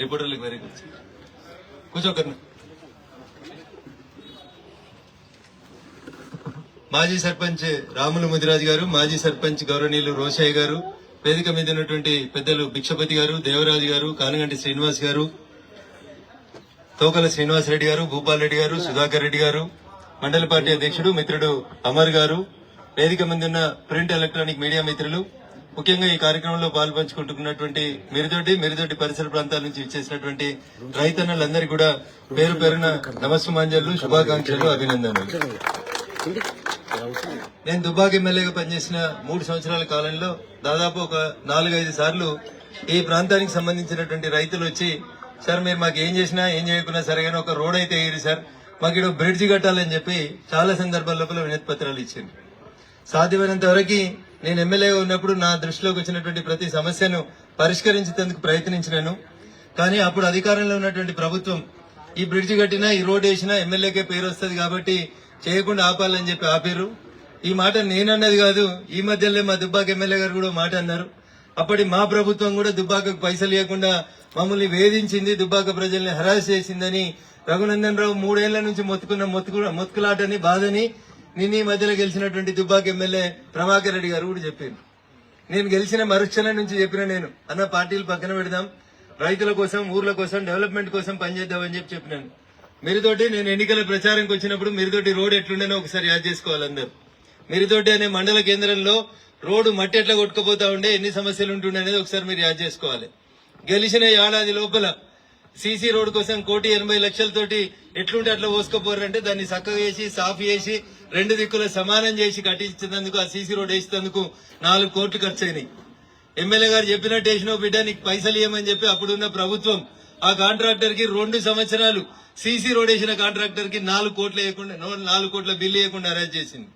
రిపోర్టర్లకు very good కూర్చోకర్ణ మాజీ సర్పంచ్ రాములు ముదిరాజు గారు మాజీ సర్పంచ్ గౌరవనీయులు రోషయ్య గారు వేదిక మీద ఉన్నటువంటి పెద్దలు భిక్షపతి గారు దేవరాజు గారు కానగంటి శ్రీనివాస్ గారు తోకల శ్రీనివాస్ రెడ్డి గారు భూపాల్ రెడ్డి గారు సుధాకర్ రెడ్డి గారు మండల పార్టీ అధ్యక్షుడు మిత్రుడు అమర్ గారు వేదిక మీద ఉన్న ప్రింట్ ఎలక్ట్రానిక్ మీడియా మిత్రులు ముఖ్యంగా ఈ కార్యక్రమంలో పాల్పంచుకుంటున్నటువంటి మిరుదొడ్డి మిరుదొడ్డి పరిసర ప్రాంతాల నుంచి ఇచ్చేసినటువంటి రైతన్నలందరికీ కూడా పేరు పేరున నమస్సుమాంజలు శుభాకాంక్షలు అభినందనలు. నేను దుబ్బాక ఎమ్మెల్యేగా పనిచేసిన మూడు సంవత్సరాల కాలంలో దాదాపు ఒక నాలుగైదు సార్లు ఈ ప్రాంతానికి సంబంధించినటువంటి రైతులు వచ్చి సార్ మీరు మాకు ఏం చేసినా ఏం చేయకున్నా సరే ఒక రోడ్ అయితే వేయరు సార్. మాకు ఇక్కడ బ్రిడ్జ్ కట్టాలని చెప్పి చాలా సందర్భాల లోపల వినతి పత్రాలు ఇచ్చింది. సాధ్యమైనంత వరకు నేను ఎమ్మెల్యే ఉన్నప్పుడు నా దృష్టిలోకి వచ్చినటువంటి ప్రతి సమస్యను పరిష్కరించేందుకు ప్రయత్నించినాను. కానీ అప్పుడు అధికారంలో ఉన్నటువంటి ప్రభుత్వం ఈ బ్రిడ్జ్ కట్టినా ఈ రోడ్ వేసినా ఎమ్మెల్యేకే పేరు వస్తుంది కాబట్టి చేయకుండా ఆపాలని చెప్పి ఆపారు. ఈ మాట నేనన్నది కాదు ఈ మధ్యలో మా దుబ్బాక ఎమ్మెల్యే గారు కూడా మాట అన్నారు. అప్పటి మా ప్రభుత్వం కూడా దుబ్బాకకు పైసలు ఇవ్వకుండా మమ్మల్ని వేధించింది దుబ్బాక ప్రజల్ని హరాస్ చేసిందని రఘునందన్ రావు మూడేళ్ళ నుంచి మొత్తుకున్న మొత్తుకు మొత్తుకులాటని బాధని నిన్న ఈ మధ్యలో గెలిచినటువంటి దుబ్బాక ఎమ్మెల్యే ప్రభాకర్ రెడ్డి గారు కూడా చెప్పారు. నేను గెలిచిన మరుక్షణం నుంచి చెప్పిన నేను. అన్న పార్టీలు పక్కన పెడదాం. రైతుల కోసం ఊర్ల కోసం డెవలప్మెంట్ కోసం పనిచేద్దామని చెప్పి చెప్పినాను. మీరుతోటి నేను ఎన్నికల ప్రచారంకి వచ్చినప్పుడు మీరుతోటి రోడ్ ఎట్లుండేనో ఒకసారి యాద్ చేసుకోవాలి అందరు. మీరుతోటి అనే మండల కేంద్రంలో రోడ్డు మట్టి ఎట్లా కొట్టుకుపోతా ఉండే ఎన్ని సమస్యలు ఉంటుండే అనేది ఒకసారి మీరు యాద్ చేసుకోవాలి. గెలిచిన ఏడాది లోపల సీసీ రోడ్ కోసం కోటి ఎనభై లక్షలతోటి ఎట్లుంటే అట్లా పోసుకోపోరంటే దాన్ని చక్కగా చేసి సాఫ్ చేసి రెండు దిక్కులు సమానం చేసి కట్టించినందుకు ఆ సీసీ రోడ్ వేసినందుకు నాలుగు కోట్లు ఖర్చు అయినాయి ఎమ్మెల్యే గారు చెప్పినట్టు వేసినావు బిడ్డ నీకు పైసలు ఇవ్వమని చెప్పి అప్పుడున్న ప్రభుత్వం ఆ కాంట్రాక్టర్కి రెండు సంవత్సరాలు సీసీ రోడ్ వేసిన కాంట్రాక్టర్కి నాలుగు కోట్లు వేయకుండా నాలుగు కోట్ల బిల్లు వేయకుండా అరేంజ్ చేసింది.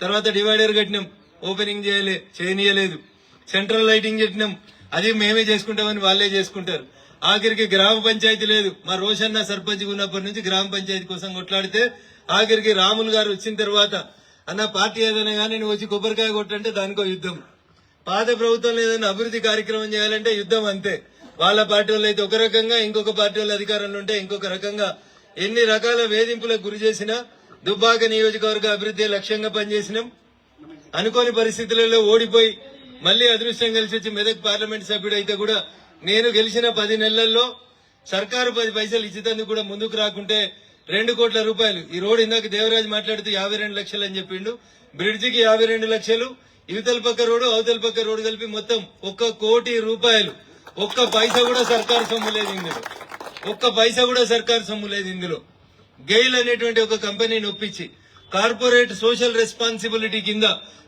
తర్వాత డివైడర్ కట్టినాం ఓపెనింగ్ చేయలే చేయనీయలేదు. సెంట్రల్ లైటింగ్ కట్టినాం అది మేమే చేసుకుంటామని వాళ్ళే చేసుకుంటారు. ఆఖరికి గ్రామ పంచాయతీ లేదు. మా రోషన్న సర్పంచ్ ఉన్నప్పటి నుంచి గ్రామ పంచాయతీ కోసం కొట్లాడితే ఆఖరికి రాములు గారు వచ్చిన తర్వాత అన్న పార్టీ ఏదైనా కానీ నువ్వు వచ్చి కొబ్బరికాయ కొట్టంటే దానికో యుద్ధం. పాత ప్రభుత్వంలో ఏదైనా అభివృద్ధి కార్యక్రమం చేయాలంటే యుద్ధం అంతే. వాళ్ళ పార్టీ వాళ్ళు అయితే ఒక రకంగా ఇంకొక పార్టీ వాళ్ళు అధికారంలో ఉంటే ఇంకొక రకంగా ఎన్ని రకాల వేధింపులకు గురి చేసినా దుబ్బాక నియోజకవర్గ అభివృద్ధి లక్ష్యంగా పనిచేసినాం. అనుకోని పరిస్థితులలో ఓడిపోయి మళ్ళీ అదృష్టం కలిసి వచ్చి మెదక్ పార్లమెంట్ సభ్యుడు అయితే కూడా నేను గెలిచిన పది నెలల్లో సర్కారు పది పైసలు ఇచ్చేందుకు కూడా ముందుకు రాకుంటే రెండు కోట్ల రూపాయలు. ఈ రోడ్ ఇందాక దేవరాజ్ మాట్లాడుతూ యాభై రెండు లక్షలు అని చెప్పిండు. బ్రిడ్జికి యాభై రెండు లక్షలు. ఇవతల పక్క రోడ్డు అవతల పక్క రోడ్డు కలిపి మొత్తం ఒక్క కోటి రూపాయలు. ఒక్క పైసా కూడా సర్కారు సొమ్ము లేదు ఇందులో. ఒక్క పైసా కూడా సర్కారు సొమ్ము లేదు ఇందులో. గెయిల్ అనేటువంటి ఒక కంపెనీని ఒప్పించి కార్పొరేట్ సోషల్ రెస్పాన్సిబిలిటీ కింద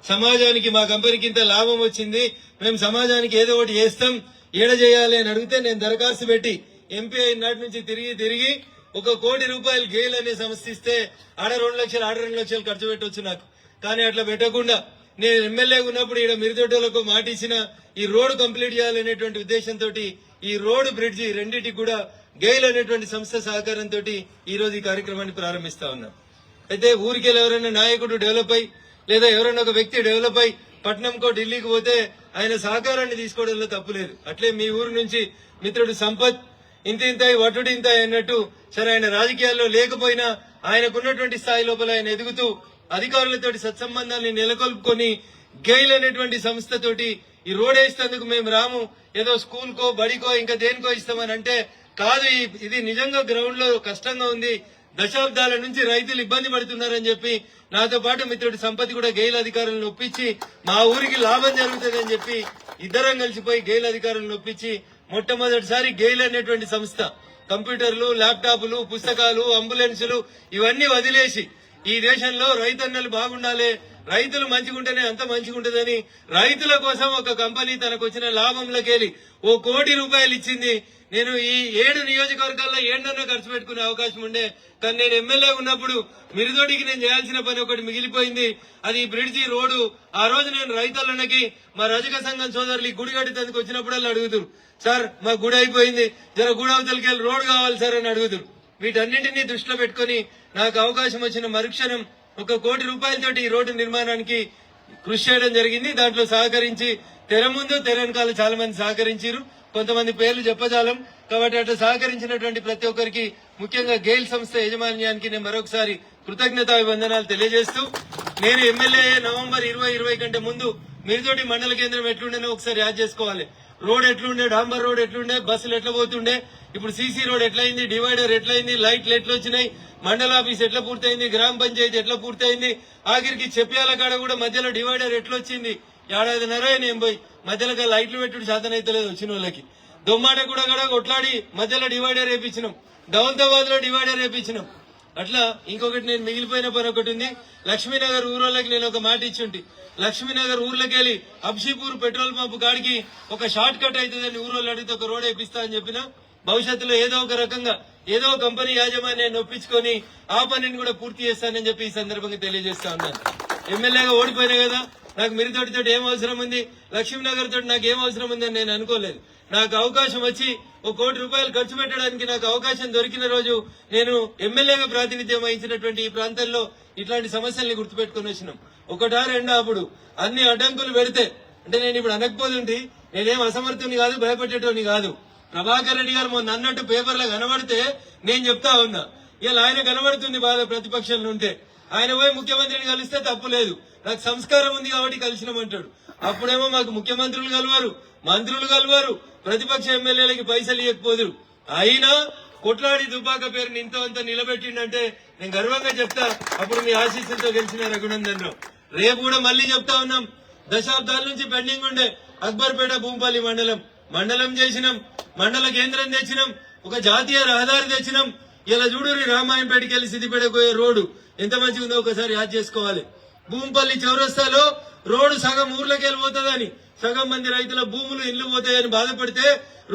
సమాజానికి మా కంపెనీకి ఇంత లాభం వచ్చింది. మేము సమాజానికి ఏదో ఒకటి చేస్తాం ఏడ చేయాలి అని అడిగితే నేను దరఖాస్తు పెట్టి ఎంపీ అయిన నాటి నుంచి తిరిగి తిరిగి ఒక కోటి రూపాయలు గెయిల్ అనే సంస్థ ఇస్తే ఆడ రెండు లక్షలు ఆడ రెండు లక్షలు ఖర్చు పెట్టవచ్చు నాకు. కానీ అట్లా పెట్టకుండా నేను ఎమ్మెల్యే ఉన్నప్పుడు ఇక్కడ మిరుదొడ్డలకు మాట ఇచ్చిన ఈ రోడ్డు కంప్లీట్ చేయాలనేటువంటి ఉద్దేశంతో ఈ రోడ్డు బ్రిడ్జి రెండింటికి కూడా గెయిల్ అనేటువంటి సంస్థ సహకారంతో ఈ రోజు ఈ కార్యక్రమాన్ని ప్రారంభిస్తా ఉన్నాం. అయితే ఊరికెళ్ళి ఎవరైనా నాయకుడు డెవలప్ అయి లేదా ఎవరైనా ఒక వ్యక్తి డెవలప్ అయి పట్నంకో ఢిల్లీకి పోతే ఆయన సహకారాన్ని తీసుకోవడంలో తప్పులేదు అట్లే మీ ఊరు నుంచి మిత్రుడు సంపత్ ఇంత ఇంత వటుడు ఇంత అన్నట్టు సరే ఆయన రాజకీయాల్లో లేకపోయినా ఆయనకున్నటువంటి స్థాయి లోపల ఆయన ఎదుగుతూ అధికారులతోటి సత్సంబంధాన్ని నెలకొల్పుకొని గెయిల్ అనేటువంటి సంస్థతోటి ఈ రోడ్ వేసేందుకు మేము రాము. ఏదో స్కూల్ కో బడికో ఇంకా దేనికో ఇస్తామని అంటే కాదు ఇది నిజంగా గ్రౌండ్లో కష్టంగా ఉంది. దశాబ్దాల నుంచి రైతులు ఇబ్బంది పడుతున్నారని చెప్పి నాతో పాటు మిత్రుడి సంపత్తి కూడా గెయిల్ అధికారులను ఒప్పించి మా ఊరికి లాభం జరుగుతుంది అని చెప్పి ఇద్దరం కలిసిపోయి గెయిల్ అధికారులను ఒప్పించి మొట్టమొదటిసారి గెయిల్ అనేటువంటి సంస్థ. కంప్యూటర్లు ల్యాప్టాప్లు పుస్తకాలు అంబులెన్సులు ఇవన్నీ వదిలేసి ఈ దేశంలో రైతన్నలు బాగుండాలి రైతులు మంచిగుంటేనే అంత మంచిగుంటదని రైతుల కోసం ఒక కంపెనీ తనకు వచ్చిన లాభంలోకెళ్ళి ఓ కోటి రూపాయలు ఇచ్చింది. నేను ఈ ఏడు నియోజకవర్గాల్లో ఏండన్నా ఖర్చు పెట్టుకునే అవకాశం ఉండే. కానీ నేను ఎమ్మెల్యే ఉన్నప్పుడు మిరుదోడికి నేను చేయాల్సిన పని ఒకటి మిగిలిపోయింది. అది బ్రిడ్జి రోడ్డు. ఆ రోజు నేను రైతులకి మా రజక సంఘం సోదరులు గుడి కట్టేందుకు వచ్చినప్పుడల్లా అడుగుతురు. సార్ మా గుడి అయిపోయింది. జర గుడి అవతలకి వెళ్ళి రోడ్ కావాలి సార్ అని అడుగుతురు. వీటన్నింటినీ దృష్టిలో పెట్టుకొని నాకు అవకాశం వచ్చిన మరుక్షణం ఒక కోటి రూపాయలతోటి ఈ రోడ్డు నిర్మాణానికి కృషి చేయడం జరిగింది. దాంట్లో సహకరించి తెర ముందు తెర వెనకాల చాలా మంది సహకరించారు. కొంతమంది పేర్లు చెప్పజాలం. కాబట్టి అట్లా సహకరించినటువంటి ప్రతి ఒక్కరికి ముఖ్యంగా గెయిల్ సంస్థ యాజమాన్యానికి నేను మరొకసారి కృతజ్ఞతాభివందనాలు తెలియజేస్తూ నేను ఎమ్మెల్యే నవంబర్ ఇరవై ఇరవై కంటే ముందు మీరుతోటి మండల కేంద్రం ఎట్లుండేనో ఒకసారి యాద్ చేసుకోవాలి. రోడ్ ఎట్లుండే డాంబర్ రోడ్ ఎట్లుండే బస్సులు ఎట్లా పోతుండే? ఇప్పుడు సీసీ రోడ్ ఎట్లయింది డివైడర్ ఎట్లయింది లైట్లు ఎట్లా వచ్చినాయి మండల ఆఫీస్ ఎట్లా పూర్తయింది గ్రామ పంచాయతీ ఎట్లా పూర్తయింది? ఆఖరికి చెప్పాల కాడ కూడా మధ్యలో డివైడర్ ఎట్లొచ్చింది? ఏడాదిన్నర నేను పోయి మధ్యలో లైట్లు పెట్టుడు శాతం అయితే లేదు వచ్చిన వాళ్ళకి. దొమ్మాట కూడా కూడా కొట్లాడి మధ్యలో డివైడర్ వేపించినాం. దౌలతాబాద్లో డివైడర్ వేపించినాం. అట్లా ఇంకొకటి నేను మిగిలిపోయిన పని ఒకటి ఉంది. లక్ష్మీనగర్ ఊరోళ్ళకి నేను ఒక మాట ఇచ్చుంటి. లక్ష్మీనగర్ ఊర్లోకి వెళ్ళి అబ్షీపూర్ పెట్రోల్ పంప్ కాడికి ఒక షార్ట్ కట్ అవుతుందని ఊరోళ్ళు అడిగితే ఒక రోడ్ వేపిస్తా అని చెప్పిన భవిష్యత్తులో ఏదో ఒక రకంగా ఏదో కంపెనీ యాజమాన్యాన్ని ఒప్పించుకొని ఆ పనిని కూడా పూర్తి చేస్తానని చెప్పి ఈ సందర్భంగా తెలియజేస్తా ఉన్నాను. ఎమ్మెల్యేగా ఓడిపోయినా కదా నాకు మిరితోటి తోటి ఏం అవసరం ఉంది? లక్ష్మీనగర్ తోటి నాకు ఏం అవసరం ఉంది అని నేను అనుకోలేదు. నాకు అవకాశం వచ్చి ఒక కోటి రూపాయలు ఖర్చు పెట్టడానికి నాకు అవకాశం దొరికిన రోజు నేను ఎమ్మెల్యేగా ప్రాతినిధ్యం వహించినటువంటి ఈ ప్రాంతంలో ఇట్లాంటి సమస్యల్ని గుర్తుపెట్టుకుని వచ్చినాం. ఒకటా రెండా అప్పుడు అన్ని అడ్డంకులు పెడితే అంటే నేను ఇప్పుడు అనకపోతుంది నేనేం అసమర్థుని కాదు భయపెట్టేటోని కాదు. ప్రభాకర్ రెడ్డి గారు మొన్న అన్నట్టు పేపర్లో కనబడితే నేను చెప్తా ఉన్నా. ఇలా ఆయన కనబడుతుంది బాధ ప్రతిపక్షంలో ఉంటే. ఆయన పోయి ముఖ్యమంత్రిని కలిస్తే తప్పు లేదు. నాకు సంస్కారం ఉంది కాబట్టి కలిసినామంటాడు. అప్పుడేమో మాకు ముఖ్యమంత్రులు కలవారు మంత్రులు కలవారు ప్రతిపక్ష ఎమ్మెల్యేలకి పైసలు ఇవ్వకపోదురు అయినా కొట్లాడి దుబ్బాక పేరుని ఇంత అంత నిలబెట్టిండంటే నేను గర్వంగా చెప్తా అప్పుడు మీ ఆశీస్సులతో గెలిచిన రఘునందన్ రావు రేపు కూడా మళ్ళీ చెప్తా ఉన్నాం దశాబ్దాల నుంచి పెండింగ్ ఉండే అక్బర్పేట భూంపల్లి మండలం. మండలం చేసినాం మండల కేంద్రం తెచ్చినాం ఒక జాతీయ రహదారి తెచ్చినాం. ఇలా చూడు రామాయంపేటకి వెళ్ళి సిద్దిపేటకు పోయే రోడ్డు ఎంత మంచిగా ఉందో ఒకసారి యాద్ చేసుకోవాలి. భూమిపల్లి చౌరస్తాలో రోడ్డు సగం ఊర్లోకి వెళ్ళిపోతుందని సగం మంది రైతుల భూములు ఇల్లు పోతాయని బాధపడితే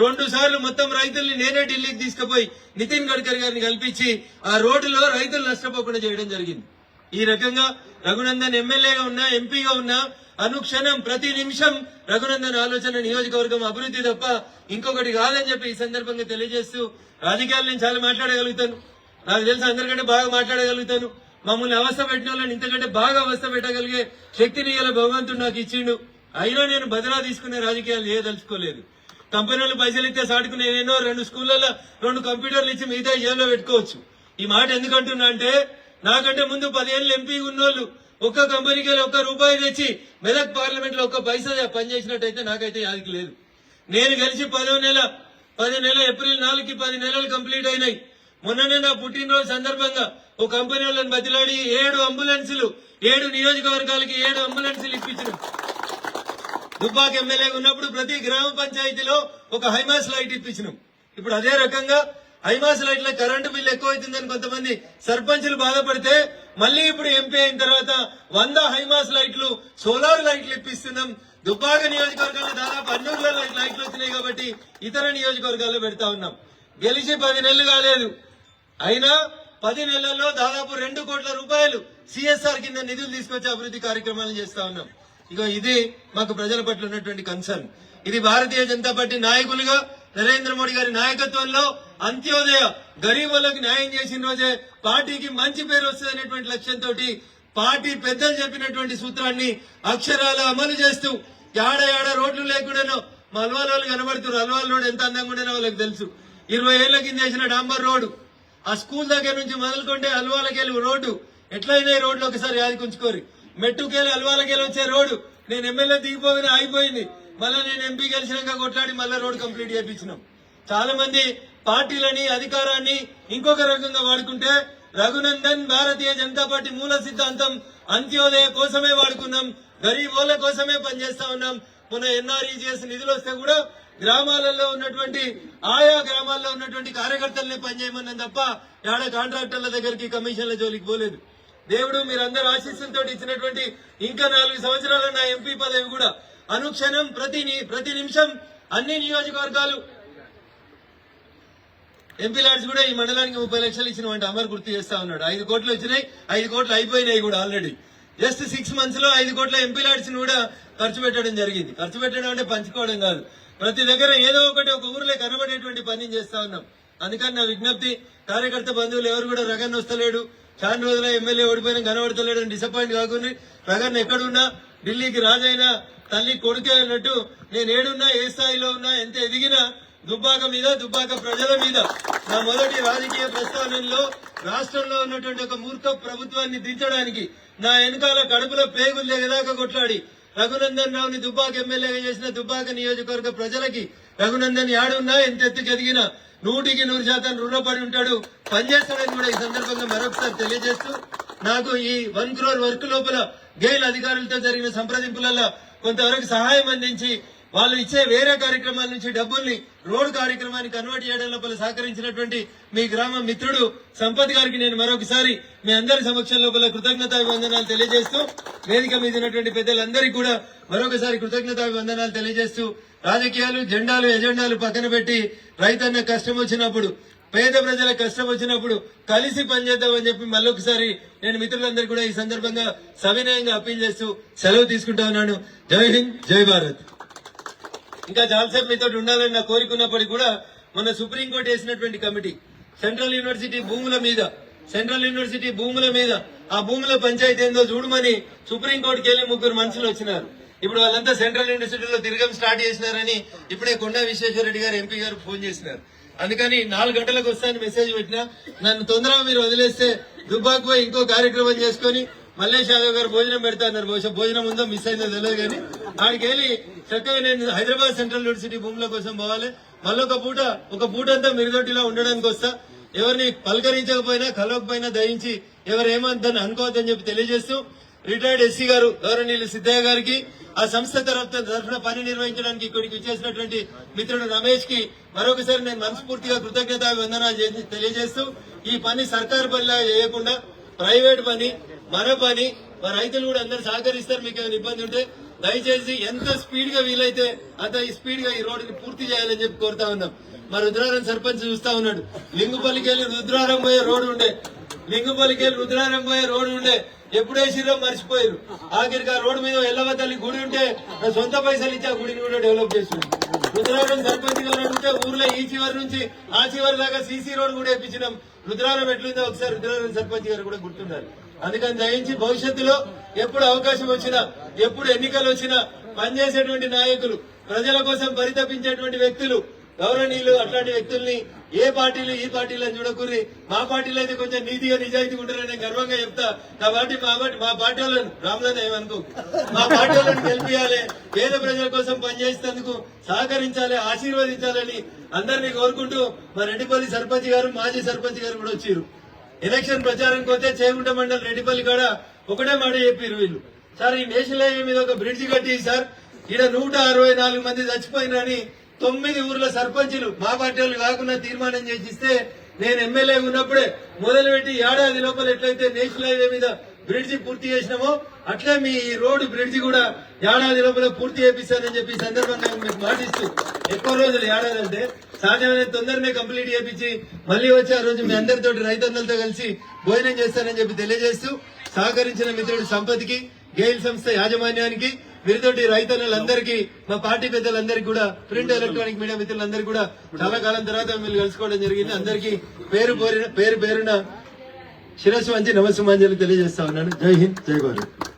రెండు సార్లు మొత్తం రైతుల్ని నేనే ఢిల్లీకి తీసుకుపోయి నితిన్ గడ్కరీ గారిని కల్పించి ఆ రోడ్డులో రైతులు నష్టపోకుండా చేయడం జరిగింది. ఈ రకంగా రఘునందన్ ఎమ్మెల్యేగా ఉన్నా ఎంపీగా ఉన్నా అనుక్షణం ప్రతి నిమిషం రఘునందన్ ఆలోచన నియోజకవర్గం అభివృద్ధి తప్ప ఇంకొకటి కాదని చెప్పి ఈ సందర్భంగా తెలియజేస్తూ రాజకీయాలు నేను చాలా మాట్లాడగలుగుతాను. నాకు తెలిసి అందరికంటే బాగా మాట్లాడగలుగుతాను. మమ్మల్ని అవస్థ పెట్టిన వాళ్ళని ఇంతకంటే బాగా అవస్థ పెట్టగలిగే శక్తిని ఇలా భగవంతుడు నాకు ఇచ్చిండు. అయినా నేను బదిలా తీసుకునే రాజకీయాలు చేయదలుచుకోలేదు కంపెనీలు పైసలు ఇస్తే సాటుకు నేనేనో రెండు స్కూళ్ళల్లో రెండు కంప్యూటర్లు ఇచ్చి మిగతా జైల్లో పెట్టుకోవచ్చు. ఈ మాట ఎందుకంటున్నా అంటే నాకంటే ముందు పదేళ్ళు ఎంపీ ఉన్నోళ్ళు ఒక్క కంపెనీకి వెళ్ళి ఒక్క రూపాయి తెచ్చి మెదక్ పార్లమెంట్లో ఒక్క పైసా పనిచేసినట్టయితే నాకైతే యాదికి లేదు. నేను గెలిచి పదో నెల పది నెల ఏప్రిల్ నాలుగుకి పది నెలలు కంప్లీట్ అయినాయి. మొన్ననే నా పుట్టినరోజు సందర్భంగా ఓ కంపెనీ వాళ్ళని బతిలాడి ఏడు అంబులెన్సులు ఏడు నియోజకవర్గాలకి ఏడు అంబులెన్సులు ఇప్పించిన. దుబ్బాక ఎమ్మెల్యే ఉన్నప్పుడు ప్రతి గ్రామ పంచాయతీలో ఒక హైమాస్ లైట్ ఇప్పించినాం. ఇప్పుడు అదే రకంగా హైమాస్ లైట్ల కరెంటు బిల్లు ఎక్కువైతుందని కొంతమంది సర్పంచులు బాధపడితే మళ్ళీ ఇప్పుడు ఎంపీ అయిన తర్వాత వంద హైమాస్ లైట్లు సోలార్ లైట్లు ఇప్పిస్తున్నాం. దుబ్బాక నియోజకవర్గంలో దాదాపు అన్నూరులో లైట్లు వచ్చినాయి కాబట్టి ఇతర నియోజకవర్గాల్లో పెడతా ఉన్నాం. గెలిచి పది నెలలు కాలేదు. అయినా పది నెలల్లో దాదాపు రెండు కోట్ల రూపాయలు సిఎస్ఆర్ కింద నిధులు తీసుకొచ్చి అభివృద్ధి కార్యక్రమాలు చేస్తా ఉన్నాం. ఇగో ఇది మాకు ప్రజల పట్ల ఉన్నటువంటి కన్సర్న్ ఇది భారతీయ జనతా పార్టీ నాయకులుగా నరేంద్ర మోడీ గారి నాయకత్వంలో అంత్యోదయ గరీబులకు న్యాయం చేసిన రోజే పార్టీకి మంచి పేరు వస్తుందనేటువంటి లక్ష్యంతో పార్టీ పెద్దలు చెప్పినటువంటి సూత్రాన్ని అక్షరాల అమలు చేస్తూ యాడ యాడ రోడ్లు లేకుండానో మా అల్వాల్ వాళ్ళు కనబడుతున్నారు. అల్వాల్ రోడ్ ఎంత అందంగా ఉండేనో వాళ్ళకి తెలుసు. ఇరవై ఏళ్ళ కింద వేసిన డాంబర్ రోడ్డు. ఆ స్కూల్ దగ్గర నుంచి మొదలుకుంటే అల్వాలకెళ్ళి రోడ్డు. ఎట్లయినా ఈ రోడ్లు ఒకసారి యాదికి ఉంచుకోరు మెట్టుకెళ్ళి అల్వాలకెళ్ళి వచ్చే రోడ్డు. నేను ఎమ్మెల్యే దిగిపోయిన అయిపోయింది మళ్ళీ నేను ఎంపీ గెలిచినాక కొట్లాడి మళ్ళీ రోడ్డు కంప్లీట్ చేయించినాం చాలా మంది పార్టీలని అధికారాన్ని ఇంకొక రకంగా వాడుకుంటే రఘునందన్ భారతీయ జనతా పార్టీ మూల సిద్ధాంతం అంత్యోదయ కోసమే వాడుకున్నాం. గరీబోల కోసమే పనిచేస్తా ఉన్నాం. మన ఎన్ఆర్ఈజీఎస్ నిధులు వస్తే కూడా గ్రామాలలో ఉన్నటువంటి ఆయా గ్రామాల్లో ఉన్నటువంటి కార్యకర్తల్ని పనిచేయమన్నాను తప్ప ఏడ కాంట్రాక్టర్ల దగ్గరికి కమిషన్ల జోలికి పోలేదు. దేవుడు మీరందరూ ఆశీస్సులతో ఇచ్చినటువంటి ఇంకా నాలుగు సంవత్సరాల నా ఎంపీ పదవి కూడా అనుక్షణం ప్రతి ని- ప్రతి నిమిషం అన్ని నియోజకవర్గాలు ఎంపీ లాడ్స్ కూడా ఈ మండలానికి ముప్పై లక్షలు ఇచ్చిన వంట అమర్ గుర్తు చేస్తా ఉన్నాడు. ఐదు కోట్లు వచ్చినాయి ఐదు కోట్లు అయిపోయినాయి కూడా ఆల్రెడీ. జస్ట్ సిక్స్ మంత్స్లో ఐదు కోట్ల ఎంపీ లాడ్స్ కూడా ఖర్చు పెట్టడం జరిగింది. ఖర్చు పెట్టడం అంటే పంచుకోవడం కాదు. ప్రతి దగ్గర ఏదో ఒకటి ఒక ఊర్లో కనబడేటువంటి పని చేస్తా ఉన్నాం. అందుకని నా విజ్ఞప్తి కార్యకర్త బంధువులు ఎవరు కూడా రగన్ వస్తలేడు. చాలా రోజుల ఎమ్మెల్యే ఓడిపోయిన కనబడతలేడు అని డిసప్పాయింట్ కాకుండా రగన్ ఎక్కడున్నా ఢిల్లీకి రాజైనా తల్లి కొడుకే అన్నట్టు నేను ఏడున్నా ఏ స్థాయిలో ఉన్నా ఎంత ఎదిగినా దుబ్బాక మీద దుబ్బాక ప్రజల మీద. నా మొదటి రాజకీయ ప్రస్థానంలో రాష్ట్రంలో ఉన్నటువంటి ఒక మూర్ఖ ప్రభుత్వాన్ని దించడానికి నా వెనకాల కడుపులో పేగులు దిగదాకా కొట్లాడి రఘునందన్ రావుని దుబ్బాక ఎమ్మెల్యేగా చేసిన దుబ్బాక నియోజకవర్గ ప్రజలకి రఘునందన్ యాడున్నా ఎంత ఎత్తు ఎదిగినా నూటికి నూరు శాతం రుణపడి ఉంటాడు. పనిచేస్తాడని కూడా ఈ సందర్భంగా మరొకసారి తెలియజేస్తూ నాకు ఈ వన్ క్రోర్ వర్క్ లోపల గెయిల్ అధికారులతో జరిగిన సంప్రదింపులలో కొంతవరకు సహాయం అందించి వాళ్ళు ఇచ్చే వేరే కార్యక్రమాల నుంచి డబ్బుల్ని రోడ్ కార్యక్రమాన్ని కన్వర్ట్ చేయడం లోపల సహకరించినటువంటి మీ గ్రామ మిత్రుడు సంపత్ గారికి నేను మరొకసారి మీ అందరి సమక్షం లోపల కృతజ్ఞతాభివందనాలు తెలియజేస్తూ వేదిక మీద ఉన్నటువంటి పెద్దలందరికీ కూడా మరొకసారి కృతజ్ఞతాభివందనాలు తెలియజేస్తూ రాజకీయాలు జెండాలు ఎజెండాలు పక్కన పెట్టి రైతన్న కష్టం వచ్చినప్పుడు పేద ప్రజల కష్టం వచ్చినప్పుడు కలిసి పనిచేద్దామని చెప్పి మళ్ళొకసారి నేను మిత్రులందరికీ కూడా ఈ సందర్భంగా సవినయంగా అప్పీల్ చేస్తూ సెలవు తీసుకుంటా ఉన్నాను. జై హింద్ జై భారత్. ఇంకా చాలాసేపు మీతో ఉండాలని నా కోరికున్నప్పటికీ కూడా మొన్న సుప్రీంకోర్టు వేసినటువంటి కమిటీ సెంట్రల్ యూనివర్సిటీ భూముల మీద సెంట్రల్ యూనివర్సిటీ భూముల మీద ఆ భూముల పంచాయతీ ఏందో చూడమని సుప్రీంకోర్టుకి వెళ్ళి ముగ్గురు మనుషులు వచ్చినారు. ఇప్పుడు వాళ్ళంతా సెంట్రల్ యూనివర్సిటీలో తిరగం స్టార్ట్ చేసినారని ఇప్పుడే కొండా విశ్వేశ్వరరెడ్డి గారు ఎంపీ గారు ఫోన్ చేసినారు. అందుకని నాలుగు గంటలకు వస్తాను మెసేజ్ పెట్టినా నన్ను తొందరగా మీరు వదిలేస్తే దుబ్బాకు ఇంకో కార్యక్రమం చేసుకొని మల్లేష్ యాదవ్ గారు భోజనం పెడతా అన్నారు. బహుశా భోజనం ఉందో మిస్ అయిందో తెలియదు కానీ ఆడికి వెళ్ళి చక్కగా నేను హైదరాబాద్ సెంట్రల్ యూనివర్సిటీ భూముల కోసం పోవాలి. మళ్ళీ ఒక పూట ఒక పూట అంతా మిరుదొట్టిలో ఉండడానికి వస్తా. ఎవరిని పలకరించకపోయినా కలవకపోయినా దయించి ఎవరు ఏమందని అనుకోవద్దని చెప్పి తెలియజేస్తూ రిటైర్డ్ ఎస్సీ గారు గౌరవనీయులు సిద్ధయ్య గారికి ఆ సంస్థ తరఫున పని నిర్వహించడానికి ఇక్కడికి వచ్చేసినటువంటి మిత్రుడు రమేష్కి మరొకసారి నేను మనస్ఫూర్తిగా కృతజ్ఞత వందనాలు చేసి- తెలియజేస్తూ ఈ పని సర్కారు పనిలాగా చేయకుండా ప్రైవేట్ పని మన పని మా రైతులు కూడా అందరు సహకరిస్తారు మీకు ఏమైనా ఇబ్బంది ఉంటే దయచేసి ఎంత స్పీడ్గా వీలైతే అంత స్పీడ్గా ఈ రోడ్డుని పూర్తి చేయాలని చెప్పి కోరుతా ఉన్నాం. మా రుద్రారం సర్పంచ్ చూస్తా ఉన్నాడు. లింగుపల్లికి వెళ్ళి రుద్రారం పోయే రోడ్డు ఉండే. లింగుపల్లికి వెళ్ళి రుద్రారం పోయే రోడ్డు ఉండే. ఎప్పుడు వేసిరో మర్చిపోయారు ఆఖరికి ఆ రోడ్డు మీద ఎల్లవ తల్లి గుడి ఉంటే నా సొంత పైసలు ఇచ్చి ఆ గుడిని కూడా డెవలప్ చేస్తున్నాం రుద్రారం సర్పంచ్ గారు ఉంటే ఊర్లో ఈ చివరి నుంచి ఆ చివరి దాకా సీసీ రోడ్ కూడా వేయించినాం. రుద్రారం ఎట్లుందో ఒకసారి రుద్రారం సర్పంచ్ గారు కూడా గుర్తున్నారు అందుకని దయించి భవిష్యత్తులో ఎప్పుడు అవకాశం వచ్చినా ఎప్పుడు ఎన్నికలు వచ్చినా పనిచేసేటువంటి నాయకులు ప్రజల కోసం పరితపించేటువంటి వ్యక్తులు గౌరవనీయులు అట్లాంటి వ్యక్తుల్ని ఏ పార్టీలు ఈ పార్టీలు అని చూడకూరి మా పార్టీలు అయితే కొంచెం నీతిగా నిజాయితీ ఉంటారని గర్వంగా చెప్తా. కాబట్టి మా పార్టీ మా పార్టీ వాళ్ళని రాములని ఏమనుకో మా పార్టీ వాళ్ళని గెలిపియాలి. పేద ప్రజల కోసం పనిచేసేందుకు సహకరించాలి ఆశీర్వదించాలని అందరినీ కోరుకుంటూ మా రెడ్డిపల్లి సర్పంచ్ గారు మాజీ సర్పంచ్ గారు కూడా వచ్చారు. ఎలక్షన్ ప్రచారం పోతే చేగుంట మండలి రెడ్డిపల్లి కాడ ఒకటే మాట చెప్పారు వీళ్ళు. సార్ ఈ నేషనల్ హైవే మీద ఒక బ్రిడ్జి కట్టి సార్. ఈడ నూట అరవై నాలుగు మంది చచ్చిపోయినని తొమ్మిది ఊర్ల సర్పంచులు మా పార్టీ వాళ్ళు కాకుండా తీర్మానం చేసిస్తే నేను ఎమ్మెల్యే ఉన్నప్పుడే మొదలుపెట్టి ఏడాది లోపల ఎట్లయితే నేషనల్ హైవే మీద బ్రిడ్జి పూర్తి చేసినామో అట్లే మీ ఈ రోడ్డు బ్రిడ్జి కూడా ఏడాది లోపల పూర్తి చేపిస్తానని చెప్పి సందర్భంగా మీకు మాటిస్తూ ఎక్కువ రోజులు ఏడాది అంటే సహజమైన తొందరనే కంప్లీట్ చేపించి మళ్ళీ వచ్చి ఆ రోజు మీ అందరితో రైతన్నలతో కలిసి భోజనం చేస్తానని చెప్పి తెలియజేస్తూ సహకరించిన మిత్రుడు సంపత్కి గెయిల్ సంస్థ యాజమాన్యానికి వీరితోటి రైతన్నలందరికీ మా పార్టీ పెద్దలందరికీ కూడా ప్రింట్ ఎలక్ట్రానిక్ మీడియా మిత్రులందరికీ కూడా చాలా కాలం తర్వాత మిమ్మల్ని కలుసుకోవడం జరిగింది. అందరికీ పేరు పేరున పేరు పేరున శిరస్సు వంచి నమస్సుమాంజలి తెలియజేస్తా ఉన్నాను. జై హింద్ జై భారత్.